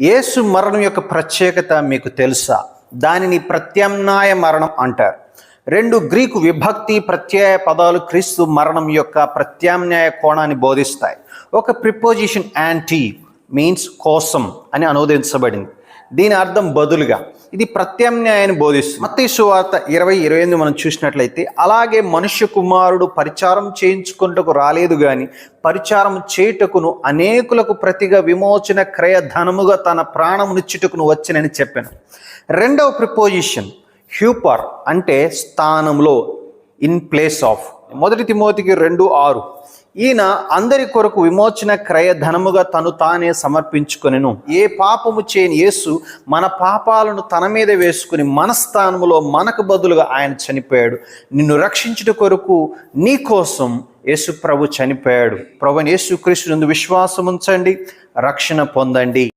యేసు మరణం యొక్క ప్రత్యేకత మీకు తెలుసా? దానిని ప్రత్యామ్నాయ మరణం అంటారు. రెండు గ్రీకు విభక్తి ప్రత్యయ పదాలు క్రీస్తు మరణం యొక్క ప్రత్యామ్నాయ కోణాన్ని బోధిస్తాయి. ఒక ప్రిపోజిషన్ యాంటీ మీన్స్ కోసం అని అనువదించబడింది. దీని అర్థం బదులుగా. ఇది ప్రత్యామ్నాయాన్ని బోధిస్తుంది. మత్తయి సువార్త ఇరవై ఇరవై ఎనిమిది మనం చూసినట్లయితే అలాగే మనుష్య కుమారుడు పరిచారం చేయించుకుంటకు రాలేదు గాని పరిచారం చేయుటకును అనేకులకు ప్రతిగా విమోచన క్రయ ధనముగా తన ప్రాణమునిచ్చుటకును వచ్చినని చెప్పాను. రెండవ ప్రిపోజిషన్ హ్యూపర్ అంటే స్థానంలో ఇన్ ప్లేస్ ఆఫ్ మొదటి తిమోతికి రెండు ఆరు. ఈయన అందరి కొరకు విమోచన క్రయ ధనముగా తను తానే సమర్పించుకొనెను. ఏ పాపము చేయని యేసు మన పాపాలను తన మీద వేసుకుని మన స్థానములో మనకు బదులుగా ఆయన చనిపోయాడు. నిన్ను రక్షించుట కొరకు నీ కోసం యేసు ప్రభు చనిపోయాడు. ప్రభు యేసు క్రీస్తు విశ్వాసం ఉంచండి రక్షణ పొందండి.